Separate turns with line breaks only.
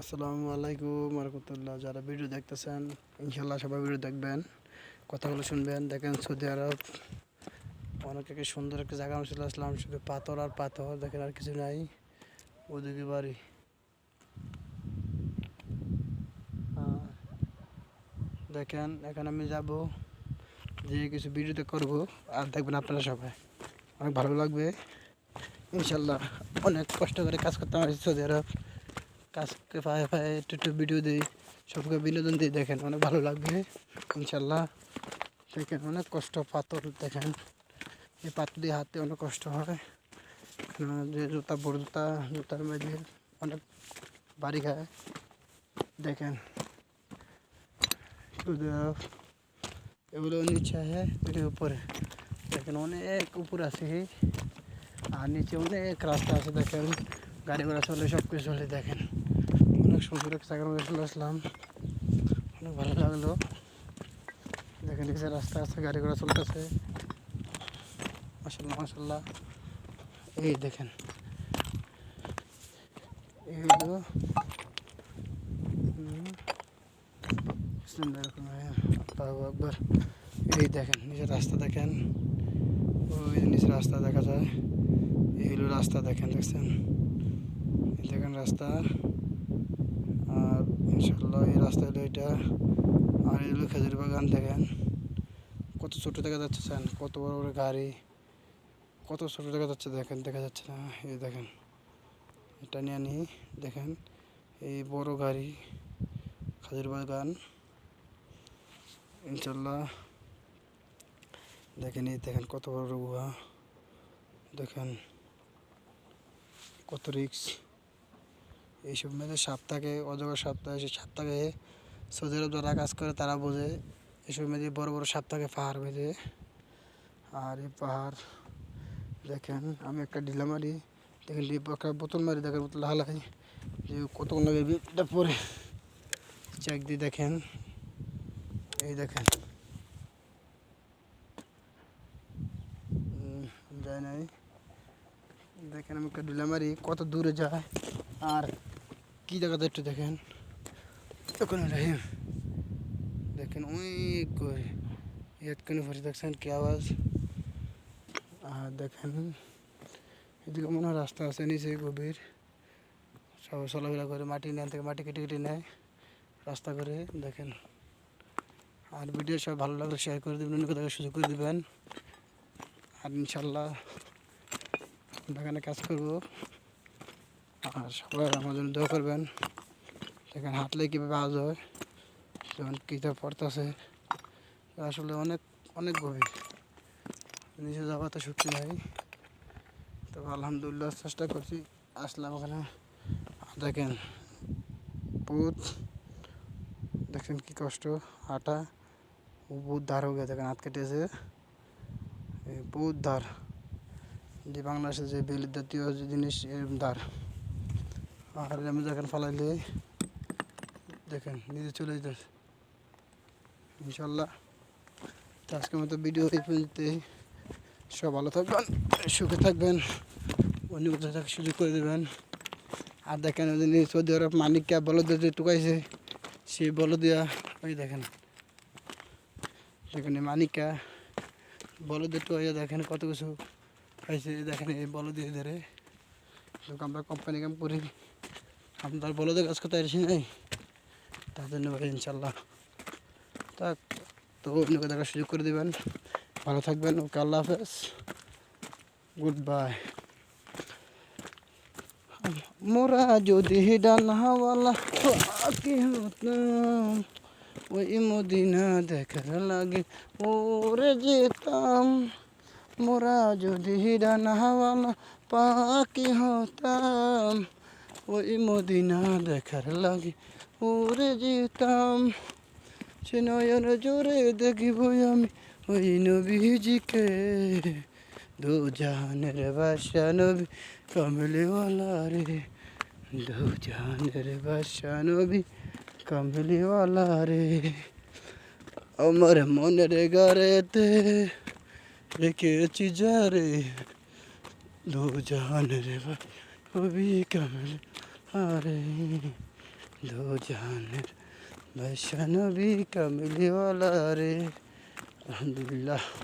আসসালামু আলাইকুম রহমতুল্লাহ যারা ভিডিও দেখতেছেন ইনশাল্লাহ সবাই ভিডিও দেখবেন, কথাগুলো শুনবেন। দেখেন সৌদি আরব, অনেক একটা সুন্দর একটা জায়গা আমি চলে আসলাম, শুধু পাথর আর পাথর, দেখেন আর কিছু নাই। ওদিকে বাড়ি। দেখেন, এখন আমি যাব যে কিছু ভিডিওতে করব, আর দেখবেন আপনারা সবাই। অনেক ভালো লাগবে। ইনশাল্লাহ অনেক কষ্ট করে কাজ করতে আমার সৌদি আরব। কাজকে পায়ে পায়ে একটু একটু ভিডিও দিই, সবকে বিনোদন দিই, দেখেন অনেক ভালো লাগবে, ইনশাল্লাহ। দেখেন অনেক কষ্ট, পাথর দেখেন, এই পাথর দিয়ে হাতে অনেক কষ্ট হয় যে জুতা, বড় জুতা, জুতার মধ্যে অনেক বাড়ি খায়। দেখেন এগুলো নিচে এর উপরে। দেখেন অনেক উপরে আছে আর নিচে অনেক রাস্তা আছে, দেখেন, গাড়ি ঘোড়া চলে সব কিছু চলে, দেখেন। অনেক সুন্দর একটা জায়গার চলে আসলাম। অনেক ভালো লাগল। দেখেন নিচে রাস্তা আছে, গাড়ি ঘোড়া চলতেছে। মাসাল্লাহ মাসাল্লাহ এই দেখেন। এই হলো আকবার এই দেখেন, নিচের রাস্তা দেখেন। ওই যে নিচের রাস্তা দেখা যায়। এই হলো রাস্তা দেখেন, দেখছেন? দেখেন রাস্তা। ইনশাল্লাহ এই রাস্তা হলো এটা আর এই হলো খেজুর বাগান দেখেন। কত ছোট দেখা যাচ্ছে স্যান কত বড় বড় গাড়ি, কত ছোট দেখা যাচ্ছে, দেখেন, দেখা যাচ্ছে না। এই দেখেন, এটা নিয়ে নিই দেখেন, এই বড় গাড়ি, খেজুর বাগান। ইনশাল্লাহ দেখেন, এই দেখেন, কত বড় গুহা দেখেন, কত রিক্স এইসব মেয়েদের সাপ থাকে অজগর সাপ থাকে সেই সাপ থাকে সৌদি আরব যারা কাজ করে তারা বোঝে। এইসব মেয়েদের বড় বড় সাপ থাকে পাহাড় বেঁধে। আর এই পাহাড়, দেখেন, আমি একটা ঢিলা মারি। দেখেন একটা বোতল মারি, দেখেন, বোতল হালাই যে কতক্ষণ লাগে এটা পরে চেক দিয়ে দেখেন। এই দেখেন। যায় নাই। দেখেন, আমি একটা ঢিলা মারি, কত দূরে যায়। আর কি জায়গাতে একটু দেখেন। এখন রহিম, দেখেন অনেক করে এতখানি ভরে দেখছেন কি আওয়াজ? আর দেখেন, এদিকে মনে হয় রাস্তা আছে নিচে গভীর। সব চলাফেরা করে মাটি নেন থেকে মাটি কেটে কেটে নেয়। রাস্তা করে দেখেন। আর ভিডিও সব ভালো লাগলে শেয়ার করে দেবেন, অন্য কোথাও সুযোগ করে দেবেন। আর ইনশাল্লাহ বাগানে কাজ করব। আর সবাই আমার জন্য দোয়া করবেন। দেখেন হাঁটলে কীভাবে আওয়াজ হয় যেমন কিতাব পড়তেছে। আসলে অনেক অনেক গভীর। নিচে যাওয়া তো শক্তি নাই তো আলহামদুলিল্লাহ চেষ্টা করছি, আসলাম ওখানে। দেখেন বহুত দেখেন কি কষ্ট ও বহুত ধার হয়ে গেছে, দেখেন হাত কেটেছে। বহুত ধার, যে বাংলাদেশে যে বেলের জাতীয় জিনিস ধার। আর আমি দেখেন ফালাইলে দেখেন, নিজে চলে যেতেছে ইনশাল্লাহ, আজকের মতো ভিডিও এই পর্যন্তই। সব ভালো থাকবেন, সুখে থাকবেন অন্য কোথাও থাকার সুযোগ করে দেবেন। আর দেখেন ওই দিন সৌদি আরব মানিককে বলদ দিয়ে টুকাইছে, সেই বলদ দিয়া ওই দেখেন। দেখেন এই মানিককা বলদ দিয়ে টুকাইয়া দেখেন কত কিছু খাইছে দেখেন এই বলদ দিয়ে ধরে আমরা কোম্পানি কাম করি। আপনার বলদের কাজ করতে আসি নাই। তার জন্য ভাই ইনশাল্লাহ। তা তো অন্যকে দেখার সুযোগ করে দেবেন। ভালো থাকবেন, ওকে আল্লাহ হাফেজ। গুড বাই মোরা যদি ডানহাওয়ালা কি হতাম, ওই মদিনা দেখার লাগে ওরে যেতাম। মোরা যদি ডানহাওয়ালা পাকি হতাম ওই মদিনা দেখার লাগে, ওরে যেতাম সে নয়ন জোরে দেখিব আমি ওই নবীজিকে। দু জাহানের বাসা নবী, কমলিওয়ালা রে। দু জাহানের বাসা নবী, কমলিওয়ালা রে। আমার মনের ঘরেতে রেখেছি যারে। দু জাহানের বাসা নবী, কমলি আরে দো জাহানের বৈষ্ণবী কামলিওয়ালা রে আলহামদুলিল্লাহ।